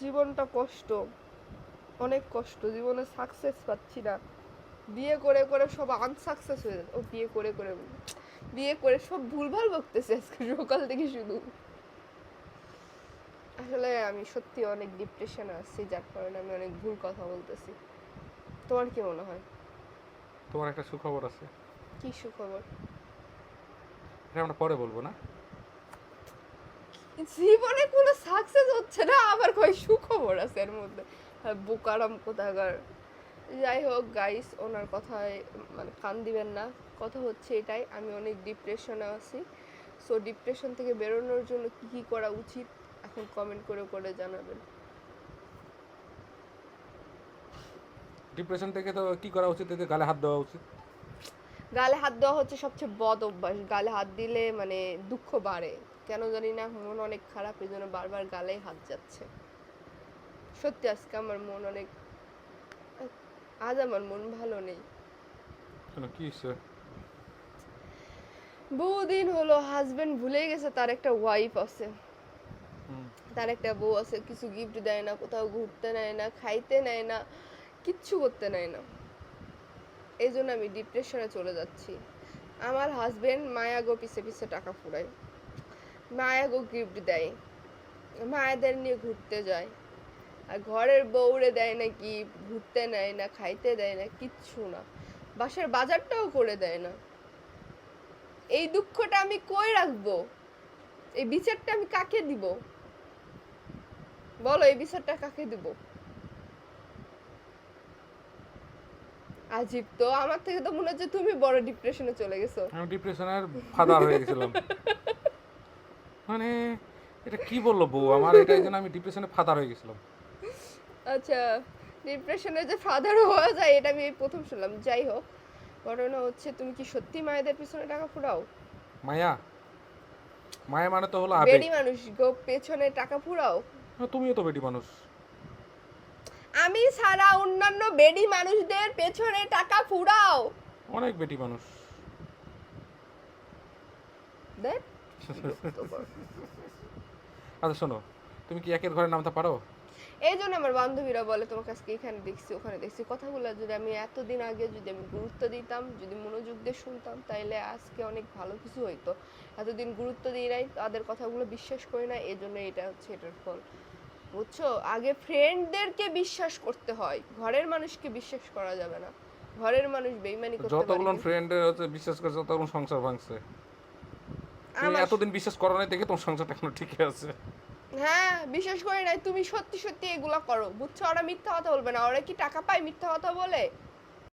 জীবনটা কষ্ট অনেক কষ্ট। জীবনে সাকসেস পাচ্ছি না। বিয়ে করে করে সব আনসাকসেস হয়ে যাচ্ছে ও বিয়ে করে করে বিয়ে করে সব ভুলভাল বকতেছে আজকে সকাল থেকে শুধু আসলে আমি সত্যি অনেক ডিপ্রেশনে আছি যার কারণে আমি অনেক ভুল কথা বলতেছি। তোমার কি মনে হয়? তোমার একটা সুখবর আছে। কি সুখবর? এটা আমরা পরে বলব না? জীবনে কোনো সাকসেস হচ্ছে না আবার কয় সুখবর আছে এর মধ্যে। আর বোকারাম কোথাকার। যাই হোক গাইস ওনার কথায় মানে কান দিবেন না। কথা হচ্ছে এটাই আমি অনেক ডিপ্রেশনে আছি। সো ডিপ্রেশন থেকে বেরোনোর জন্য কি কি করা উচিত এখন কমেন্ট করে করে জানাবেন। ডিপ্রেশন থেকে তো কি করা উচিত এতে গালে হাত দেওয়া উচিত? গালে হাত দেওয়া হচ্ছে সবচেয়ে বদ অভ্যাস। গালে হাত দিলে মানে দুঃখ বাড়ে। কেন জানি না মন অনেক খারাপ এই জন্য বারবার গালে হাত যাচ্ছে। সত্যি আজকে আমার মন অনেক আজ আমার মন ভালো নেই। কি বহুদিন হলো হাজবেন্ড ভুলে গেছে তার একটা ওয়াইফ আছে। তার একটা বউ আছে কিছু গিফট দেয় না কোথাও ঘুরতে নেয় না খাইতে নেয় না কিচ্ছু করতে নেয় না। এই জন্য আমি ডিপ্রেশনে চলে যাচ্ছি। আমার হাজবেন্ড মায়াগো পিছে পিছে টাকা ফুরায়। মায়াগো গিফট দেয়। মায়াদের নিয়ে ঘুরতে যায়। আর ঘরের বউরে দেয় না কি ঘুরতে নেয় না খাইতে দেয় না কিচ্ছু না। বাসার বাজারটাও করে দেয় না। এই দুঃখটা আমি কই রাখব? এই বিচারটা আমি কাকে দিব? বলো এই বিচারটা কাকে দিব? আজিব তো আমার থেকে তো মনে হচ্ছে তুমি বড় ডিপ্রেশনে চলে গেছো। আমি ডিপ্রেশনের ফাদার হয়ে গেছিলাম। মানে এটা কি বলল বউ? আমার এটা জন্য আমি ডিপ্রেশনে ফাদার হয়ে গেছিলাম। আচ্ছা ডিপ্রেশনে যে ফাদার হওয়া যায় এটা আমি প্রথম শুনলাম। যাই হোক ঘটনা হচ্ছে তুমি কি সত্যি মায়েদের পিছনে টাকা ফুরাও? মায়া? মায়া মানে তো হলো আবেগ। বেডি মানুষ গো পেছনে টাকা ফুরাও? তুমিও তো বেটি মানুষ। আমি ছাড়া অন্যান্য বেডি মানুষদের পেছনে টাকা ফুরাও। অনেক বেটি মানুষ। দেখ। আচ্ছা শোনো তুমি কি একের ঘরে নামতে পারো? এই জন্য আমার বান্ধবীরা বলে তোমার কাছে এখানে দেখছি ওখানে দেখছি। কথাগুলো যদি আমি এতদিন আগে যদি আমি গুরুত্ব দিতাম যদি মনোযোগ দিয়ে শুনতাম তাইলে আজকে অনেক ভালো কিছু হইতো। এতদিন গুরুত্ব দিই নাই তাদের কথাগুলো বিশ্বাস করি না এই জন্য এটা হচ্ছে এটার ফল। বুঝছ? আগে ফ্রেন্ডদেরকে বিশ্বাস করতে হয় ঘরের মানুষকে বিশ্বাস করা যাবে না। ঘরের মানুষ বেইমানি করতে পারে যতগুলো ফ্রেন্ডের হচ্ছে বিশ্বাস করছে ততগুলো সংসার ভাঙছে। তুমি এতদিন বিশ্বাস করো নাই দেখে তোমার সংসারটা এখনও ঠিকই আছে। হ্যাঁ বিশ্বাস করি নাই। তুমি সত্যি সত্যি এগুলা করো। বুঝছ? ওরা মিথ্যা কথা বলবে না। ওরা কি টাকা পায় মিথ্যা কথা বলে?